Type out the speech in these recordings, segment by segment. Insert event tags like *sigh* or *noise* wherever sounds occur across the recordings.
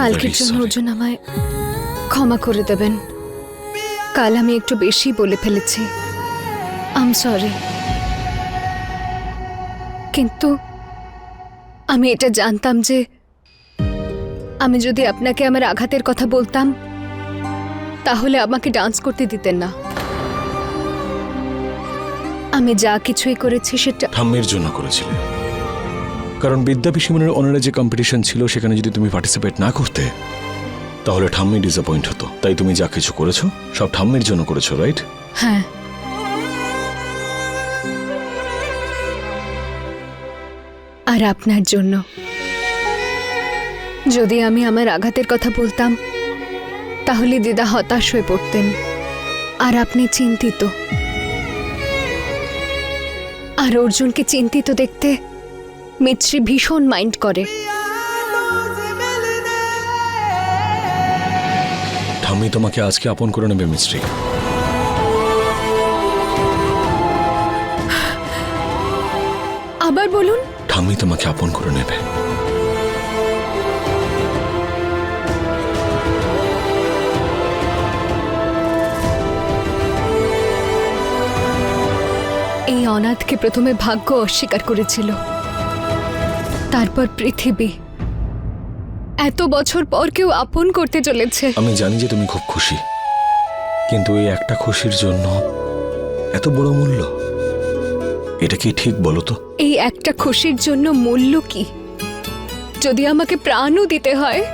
কালকের জন্য. অর্জুন আমায় ক্ষমা করে দেবেন। কাল আমি একটু বেশি বলে ফেলেছি। আম সরি কিন্তু আমি এটা জানতাম যে আমি যদি আপনাকে আমার আঘাতের কথা বলতাম তাহলে আমাকে ডান্স করতে দিতেন না। আমি যা কিছুই করেছি সেটা ঠাম্মির জন্য করেছিলে। কারণ বিদ্যা পিসিমনের অনারে যে কম্পিটিশন ছিল, সেখানে যদি তুমি পার্টিসিপেট না করতে, তাহলে ঠাম্মি ডিসঅ্যাপয়েন্ট হতো। তাই তুমি যা কিছু করেছ, সব ঠাম্মির জন্য করেছ রাইট হ্যাঁ। আর আপনার জন্য। যদি আমি আমার আঘাতের কথা বলতাম, তাহলে দিদা হতাশ হয়ে পড়তেন। আর আপনি চিন্তিত। আর অর্জুনকে চিন্তিত দেখতে মিত্রি ভীষণ মাইন্ড করে। ঠাম্মি তোমাকে আজকে আপন করে নেবে মিস্ত্রি আবার বলুন। ঠাম্মি তোমাকে আপন করে নেবে। এই অনাথকে প্রথমে ভাগ্য অস্বীকার করেছিল। তারপর পৃথিবী। এত বছর পর কেউ আপন করতে চলেছে। আমি জানি যে তুমি খুব খুশি। কিন্তু এই একটা খুশির জন্য এত বড় মূল্য? এটা কি ঠিক বলো তো? এই একটা খুশির জন্য মূল্য কি? যদি আমাকে প্রাণও দিতে হয়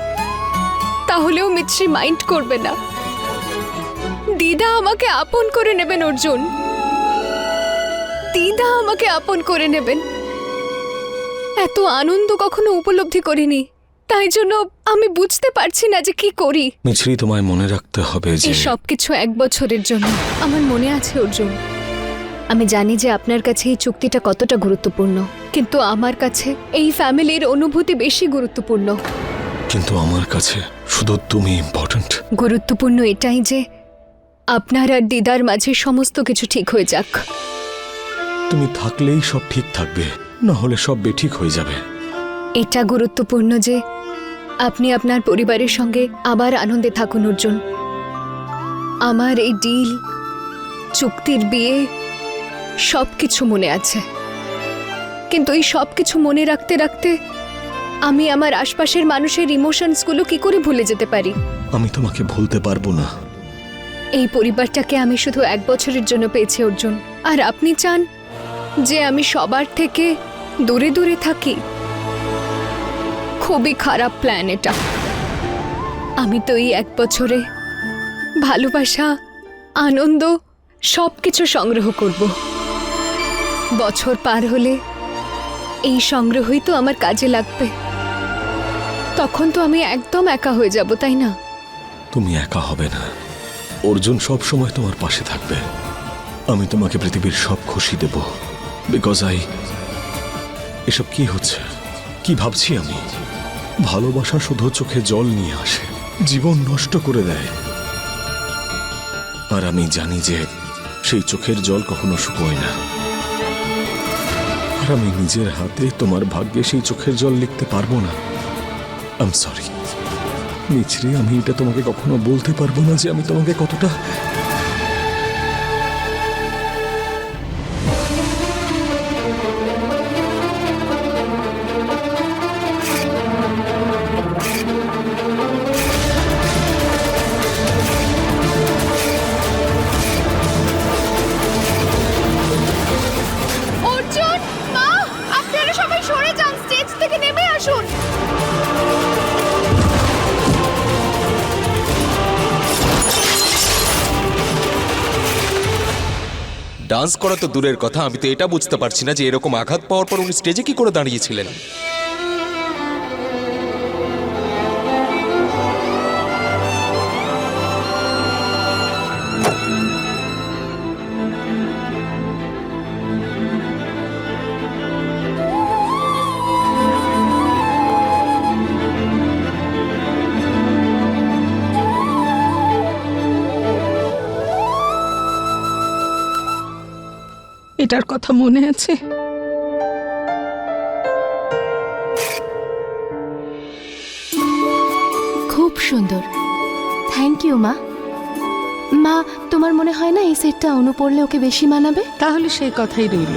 তাহলেও মিত্রি মাইন্ড করবে না। দিদা আমাকে আপন করে নেবেন অর্জুন। দিদা আমাকে আপন করে নেবেন। এত আনন্দ কখনো উপলব্ধি করিনি। তাই জন্য আমি বুঝতে পারছি না যে কি করি। মিছরি তোমায় মনে রাখতে হবে যে এই সব এক বছরের জন্য। আমার মনে আছে অর্জুন। আমি জানি যে আপনার কাছে এই চুক্তিটা কতটা গুরুত্বপূর্ণ। কিন্তু আমার কাছে এই ফ্যামিলির অনুভূতি বেশি গুরুত্বপূর্ণ। কিন্তু আমার কাছে শুধু তুমি ইম্পর্ট্যান্ট গুরুত্বপূর্ণ এটাই যে আপনার আর দিদার মাঝে সমস্ত কিছু ঠিক হয়ে যাক। তুমি থাকলেই সব ঠিক থাকবে। না হলে সব বেঠিক হয়ে যাবে। এটা গুরুত্বপূর্ণ যে আপনি আপনার পরিবারের সঙ্গে আবার আনন্দে থাকুন অর্জুন। আমার এই ডিল চুক্তির বিয়ে সব কিছু মনে আছে। কিন্তু এই সব কিছু মনে রাখতে রাখতে আমি আমার আশপাশের মানুষের ইমোশনসগুলো কি করে ভুলে যেতে পারি? আমি তোমাকে ভুলতে পারব না। এই পরিবারটাকে আমি শুধু এক বছরের জন্য পেয়েছি অর্জুন। আর আপনি চান যে আমি সবার থেকে দূরে দূরে থাকি। খুবই খারাপ প্ল্যান এটা। আমি তো এই এক বছরে ভালোবাসা, আনন্দ সব কিছু সংগ্রহ করব। বছর পার হলে এই সংগ্রহই তো আমার কাজে লাগবে। তখন তো আমি একদম একা হয়ে যাব, তাই না? তুমি একা হবে না। অর্জুন সব সময় তোমার পাশে থাকবে। আমি তোমাকে পৃথিবীর সব খুশি দেব। বিকজ আই এসব কি হচ্ছে? কি ভাবছি আমি? ভালোবাসা শুধু চোখে জল নিয়ে আসে, জীবন নষ্ট করে দেয়। আর আমি জানি যে সেই চোখের জল কখনো শুকোয় না। আর আমি নিজের হাতে তোমার ভাগ্যে সেই চোখের জল লিখতে পারব না। আম সরি মিছরি আমি এটা তোমাকে কখনো বলতে পারব না যে আমি তোমাকে কতটা ডান্স করা তো দূরের কথা, আমি তো এটা বুঝতে পারছি না যে এরকম আঘাত পাওয়ার পর উনি স্টেজে কি করে দাঁড়িয়েছিলেন। এটার কথা মনে আছে? খুব সুন্দর। থ্যাংক ইউ মা। মা তোমার মনে হয় না এই সেটটা অনু পড়লে ওকে বেশি মানাবে? তাহলে সেই কথাই রইল।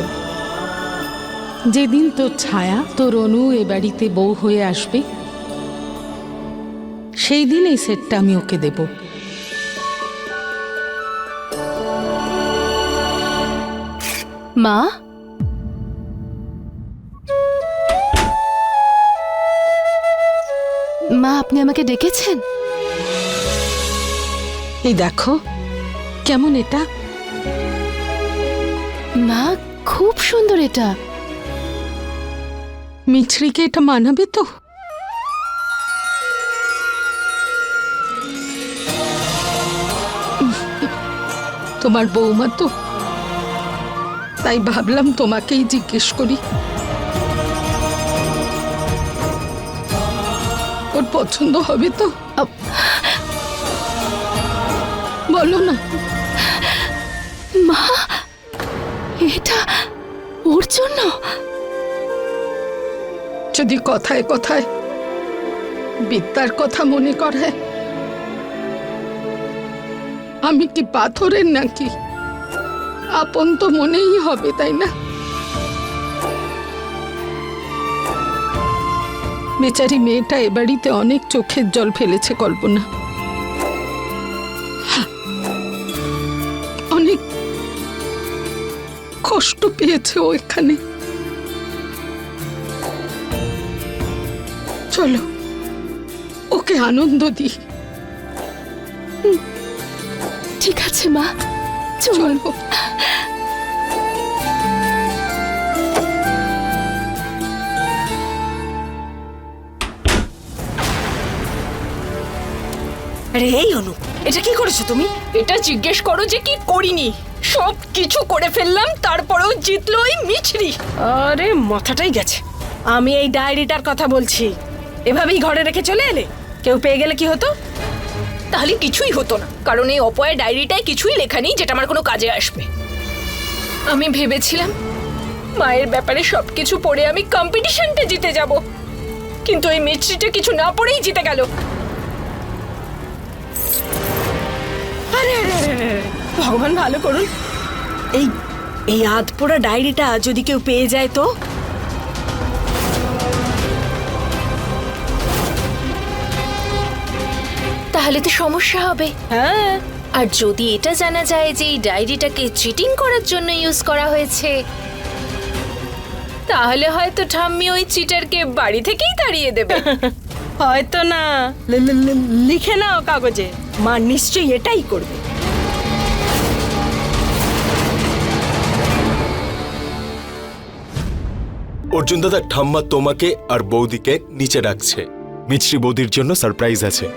যেদিন তোর ছায়া তোর অনু এ বাড়িতে বউ হয়ে আসবে সেই দিন এই সেটটা আমি ওকে দেব। মা? মা আপনি আমাকে ডেকেছেন? এই দেখো কেমন এটা? মা খুব সুন্দর এটা। মিছরিকে এটা মানাবে তো? তোমার বৌমা তো তাই ভাবলাম তোমাকেই জিজ্ঞেস করি। ওর পছন্দ হবে তো? বলো না। মা এটা ওর জন্য? যদি কথায় কথায় বিদ্যার কথা মনে করে আমি কি পাথরের নাকি? আপন তো মনেই হবে, তাই না? বেচারি মেয়েটা এ বাড়িতে অনেক চোখের জল ফেলেছে, কল্পনা। অনেক কষ্ট পেয়েছে ও এখানে। চলো, ওকে আনন্দ দিই। ঠিক আছে, মা। চল। চলো আরে এই অনু এটা কি করেছ তুমি? এটা জিজ্ঞেস করো যে কি করিনি। সব কিছু করে ফেললাম তারপরেও জিতলো ওই মিছরি। আরে মাথাটাই গেছে। আমি এই ডায়েরিটার কথা বলছি। এভাবেই ঘরে রেখে চলে এলে? কেউ পেয়ে গেলে কি হতো? তাহলে কিছুই হতো না। কারণ এই অপয়ের ডায়েরিটায় কিছুই লেখা নেই, যেটা আমার কোনো কাজে আসবে। আমি ভেবেছিলাম, মায়ের ব্যাপারে সবকিছু পড়ে আমি কম্পিটিশনটা জিতে যাব। কিন্তু এই মিছরিটা কিছু না পড়েই জিতে গেল। ভগবান ভালো করুন। এই এই আধপোড়া ডায়েরিটা যদি কেউ পেয়ে যায় তো? তাহলে তো সমস্যা হবে। হ্যাঁ। আর যদি এটা জানা যায় যে এই ডায়েরিটাকে চিটিং করার জন্য ইউজ করা হয়েছে তাহলে হয়তো ঠাম্মি ওই চিটারকে বাড়ি থেকেই তাড়িয়ে দেবে। *laughs* হয়তো না। লিখে নাও কাগজে। মা নিশ্চয়ই এটাই করবে। অর্জুন দাদা ঠাম্মা তোমাকে আর বৌদিকে নিচে ডাকছে মিছরি বৌদির জন্য সারপ্রাইজ আছে।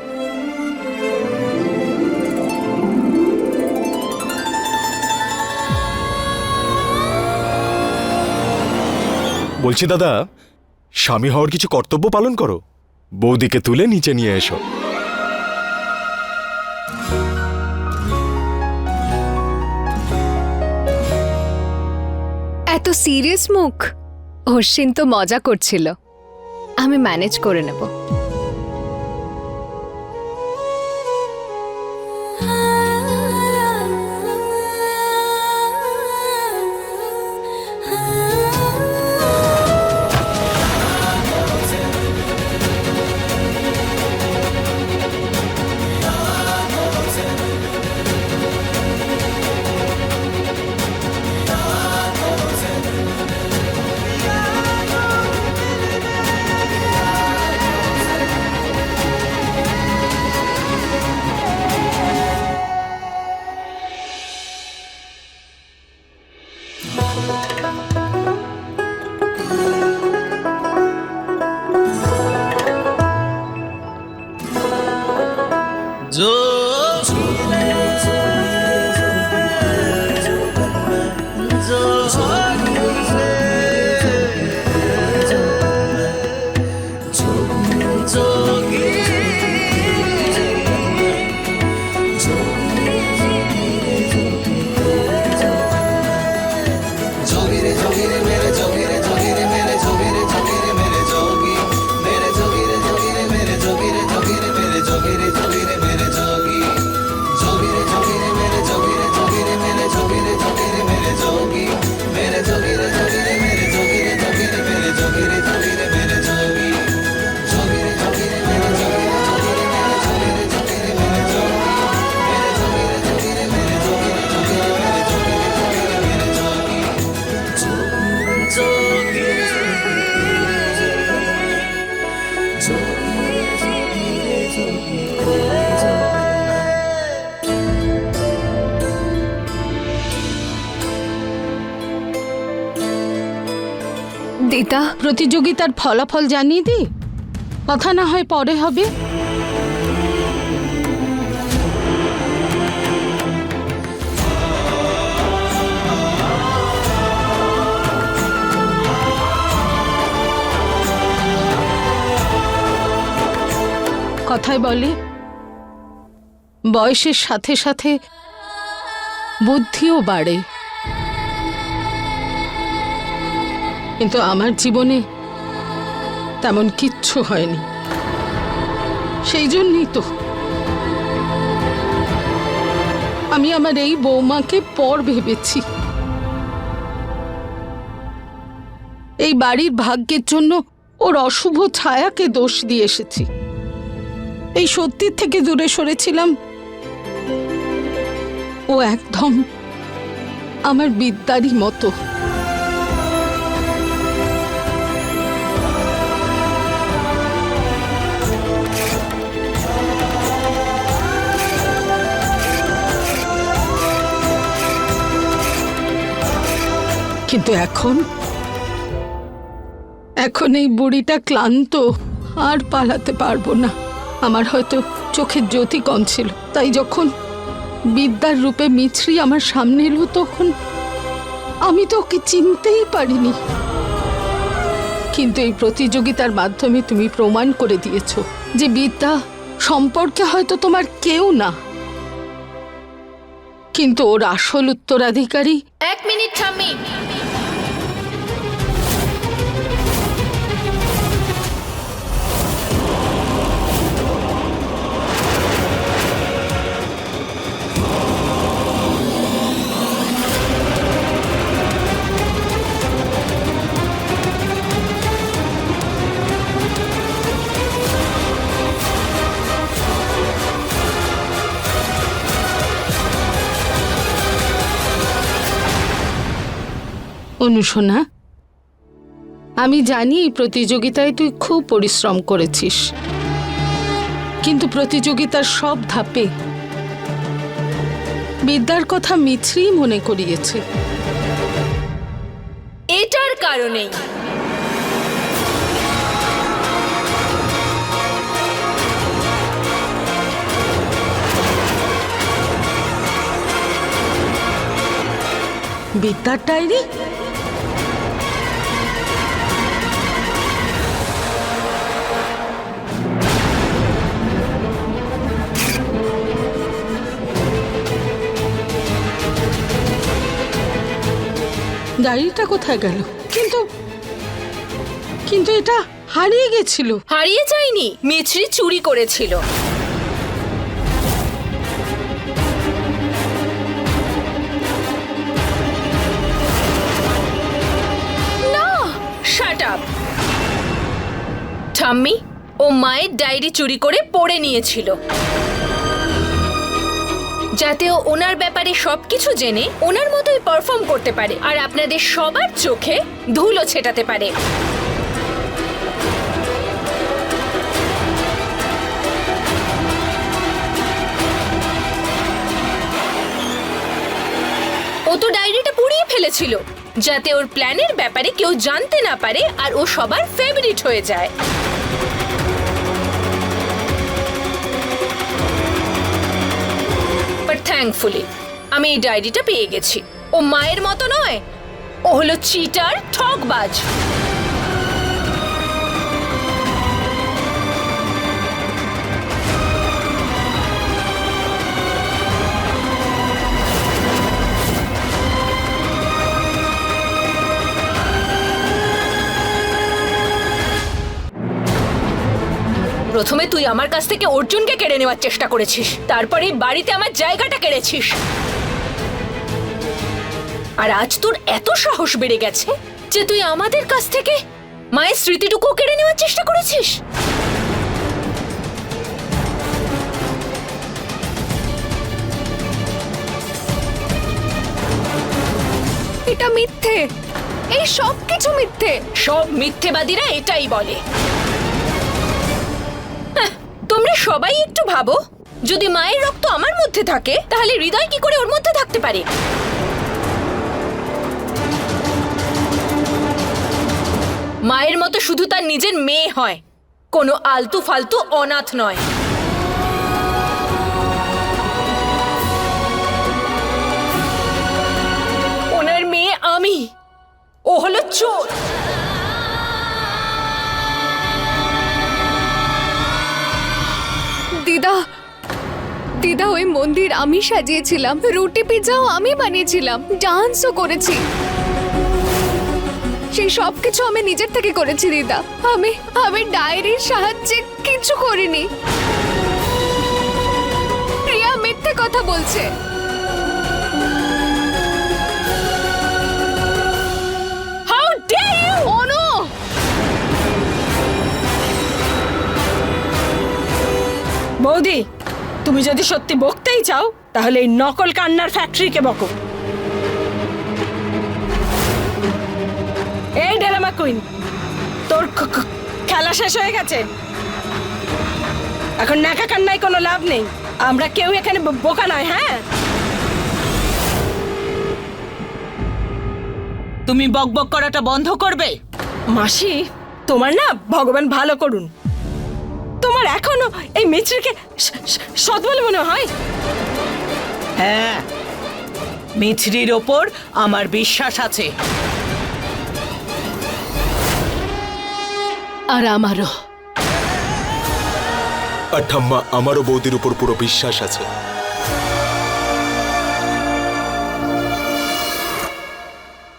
বলছি, দাদা, স্বামী হওয়ার কিছু কর্তব্য পালন করো। বৌদিকে তুলে নিচে নিয়ে এসো। এত সিরিয়াস মুখ? অশ্বিন তো মজা করছিল। আমি ম্যানেজ করে নেব। সীতা প্রতিযোগিতার ফলাফল জানিয়ে দি। কথা না হয় পরে হবে। কথায় বলে, বয়সের সাথে সাথে বুদ্ধিও বাড়ে। কিন্তু আমার জীবনে তেমন কিচ্ছু হয়নি। সেই জন্যই তো আমি আমার এই বৌমাকে পর ভেবেছি। এই বাড়ির ভাগ্যের জন্য ওর অশুভ ছায়াকে দোষ দিয়ে এসেছি। এই সত্যির থেকে দূরে সরেছিলাম। ও একদম আমার বিদ্যারই মতো। কিন্তু এখন এখন এই বুড়িটা ক্লান্ত, আর পালাতে পারব না। আমার হয়তো চোখের জ্যোতি কম ছিল, তাই যখন বিদ্যার রূপে মিছরি আমার সামনে এলো, তখন আমি তো ওকে চিনতেই পারিনি। কিন্তু এই প্রতিযোগিতার মাধ্যমে তুমি প্রমাণ করে দিয়েছ যে বিদ্যা সম্পর্কে হয়তো তোমার কেউ না। কিন্তু ওর আসল উত্তরাধিকারী এক মিনিট, ঠাম্মি। অনুশোনা আমি জানি এই প্রতিযোগিতায় তুই খুব পরিশ্রম করেছিস। কিন্তু প্রতিযোগিতার সব ধাপে বিদ্যার কথা মিছরি মনে করিয়েছে। এটার কারণেই বিদ্যার ডায়েরি? ডায়েরিটা কোথায় গেল? কিন্তু কিন্তু এটা হারিয়ে গেছিল। হারিয়ে যায়নি মিছরি চুরি করেছিল। ঠাম্মি ও মায়ের ডায়েরি চুরি করে পড়ে নিয়েছিল। যাতে ও ওনার ব্যাপারে সবকিছু জেনে ওনার মতোই পারফর্ম করতে পারে আর আপনাদের সবার চোখে ধুলো ছেটাতে পারে। ও তো ডায়েরিটা পুড়িয়ে ফেলেছিল, যাতে ওর প্ল্যানের ব্যাপারে কেউ জানতে না পারে আর ও সবার ফেভারিট হয়ে যায়। থ্যাঙ্কফুলি আমি এই ডায়েরিটা পেয়ে গেছি। ও মায়ের মতো নয় ও হলো চিটার ঠকবাজ। প্রথমে তুই আমার কাছ থেকে অর্জুনকে কেড়ে নেওয়ার চেষ্টা করেছিস। তারপরে বাড়িতে আমার জায়গাটা কেড়েছিস। আর আজ তোর এত সাহস বেড়ে গেছে যে তুই আমাদের কাছ থেকে মায়ের স্মৃতিটুকু কেড়ে নেওয়ার চেষ্টা করেছিস? এটা মিথ্যে। এই সব কিছু মিথ্যে। সব মিথ্যেবাদীরা এটাই বলে। সবাই একটু ভাবো। যদি মায়ের রক্ত আমার মধ্যে থাকে, তাহলে হৃদয় কি করে ওর মধ্যে থাকতে পারে? মায়ের মতো শুধু তার নিজের মেয়ে হয়, কোনো আলতু ফালতু অনাথ নয়। ওনার মেয়ে আমি, ও হলো চোর। দিদা দিদা, ওই মন্দির আমি সাজিয়েছিলাম, রুটি পিৎজাও আমি বানিয়েছিলাম, ডান্সও করেছি। সেই সব কিছু আমি নিজের থেকে করেছি দিদা। আমি আমি ডায়েরির সাহায্যে কিছু করিনি। প্রিয়া মিথ্যে কথা বলছে। বৌদি তুমি যদি সত্যি বকতেই চাও তাহলে এই নকল কান্নার ফ্যাক্টরিকে বকো। এই ডেলামা কুইন তোর খেলা শেষ হয়ে গেছে। এখন নাকা কান্নায় কোনো লাভ নেই। আমরা কেউ এখানে বোকা নয় হ্যাঁ? তুমি বকবক করাটা বন্ধ করবে? মাসি তোমার না ভগবান ভালো করুন। তোমার এখনও এই স- সৎ বলে মনে হয়? হ্যাঁ মিছরির ওপর আমার বিশ্বাস আছে। আর আমারও। আর ঠাম্মা আমারও বৌদির উপর পুরো বিশ্বাস আছে।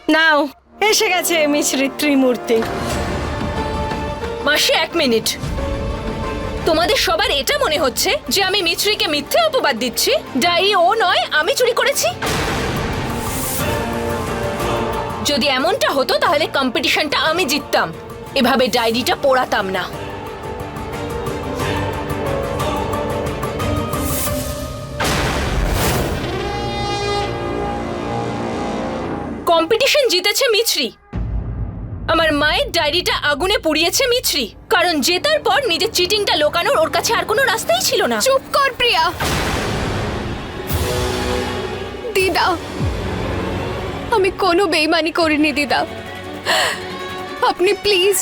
নাও এসে গেছে মিশ্রির ত্রিমূর্তি। মাসি এক মিনিট। তোমাদের সবার এটা মনে হচ্ছে যে আমি মিছরিকে মিথ্যে অপবাদ দিচ্ছি? ডায়েরি ও নয়, আমি চুরি করেছি। যদি এমনটা হতো, তাহলে কম্পিটিশনটা আমি জিততাম। এভাবে ডায়েরিটা পড়াতাম না। কম্পিটিশন জিতেছে মিছরি। আমার মায়ের ডায়েরিটা আগুনে পুড়িয়েছে মিছরি। কারণ জেতার পর নিজের চিটিংটা লোকানোর ওর কাছে আর কোনো রাস্তাই ছিল না। চুপ কর প্রিয়া। দিদা। আমি কোনো বেইমানি করিনি দিদা। আপনি প্লিজ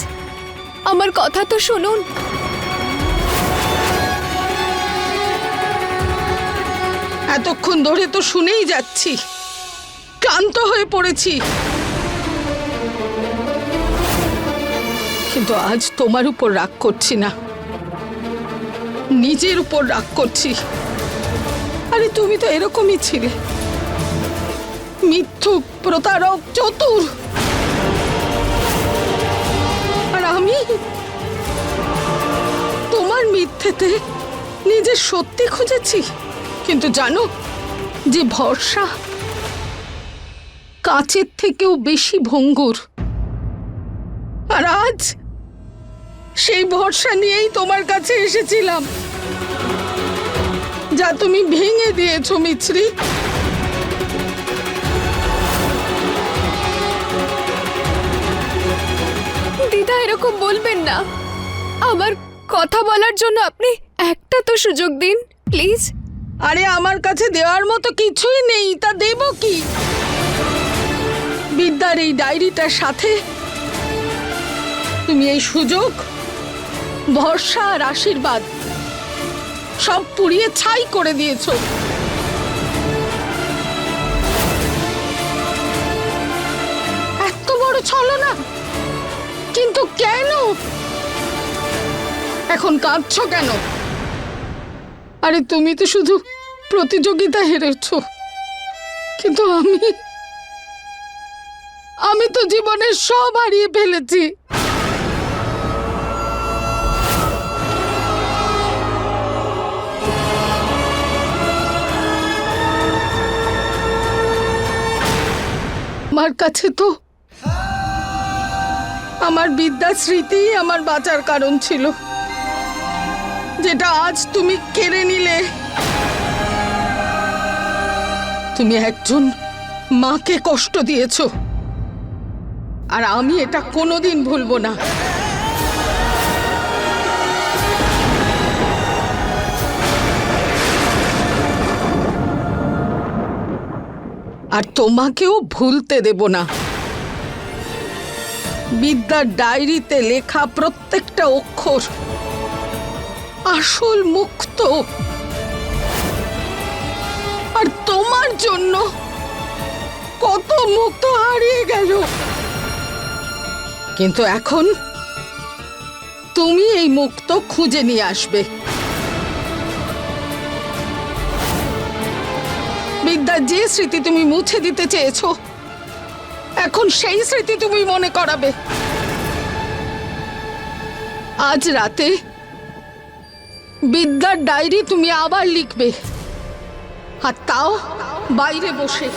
আমার কথা তো শুনুন। এতক্ষণ ধরে তো শুনেই যাচ্ছি। ক্লান্ত হয়ে পড়েছি। কিন্তু আজ তোমার উপর রাগ করছি না। নিজের উপর রাগ করছি। আরে তুমি তো এরকমই ছিলে। মিথ্যুক প্রতারক, চতুর। আর আমি? তোমার মিথ্যেতে নিজের সত্যি খুঁজেছি। কিন্তু জানো, যে ভরসা কাচের থেকেও বেশি ভঙ্গুর। আর আজ সেই ভরসা নিয়েই তোমার কাছে এসেছিলাম। যা তুমি ভেঙে দিয়েছ মিছরি। দিদা এরকম বলবেন না। আমার কথা বলার জন্য আপনি একটা তো সুযোগ দিন প্লিজ। আরে আমার কাছে দেওয়ার মতো কিছুই নেই তা দেব কি? বিদ্যার এই ডায়েরিটার সাথে তুমি এই সুযোগ ভরসা আর আশীর্বাদ। সব পুড়িয়ে ছাই করে দিয়েছ। এত বড় ছলনা। কিন্তু কেন? এখন কাঁদছো কেন? আরে তুমি তো শুধু প্রতিযোগিতা হেরেছ। কিন্তু আমি আমি তো জীবনের সব হারিয়ে ফেলেছি। আমার কাছে তো আমার বিদ্যা স্মৃতি আমার বাঁচার কারণ ছিল। যেটা আজ তুমি কেড়ে নিলে। তুমি একজন মাকে কষ্ট দিয়েছ। আর আমি এটা কোনোদিন ভুলবো না। আর তোমাকেও ভুলতে দেব না। বিদ্যার ডায়েরিতে লেখা প্রত্যেকটা অক্ষর আসল মুক্ত। আর তোমার জন্য কত মুক্ত হারিয়ে গেল। কিন্তু এখন তুমি এই মুক্ত খুঁজে নিয়ে আসবে। বিদ্যার যে স্মৃতি তুমি মুছে দিতে চেয়েছ, এখন সেই স্মৃতি তুমি মনে করাবে। আজ রাতে বিদ্যার ডায়েরি তুমি আবার লিখবে, আর তাও বাইরে বসে।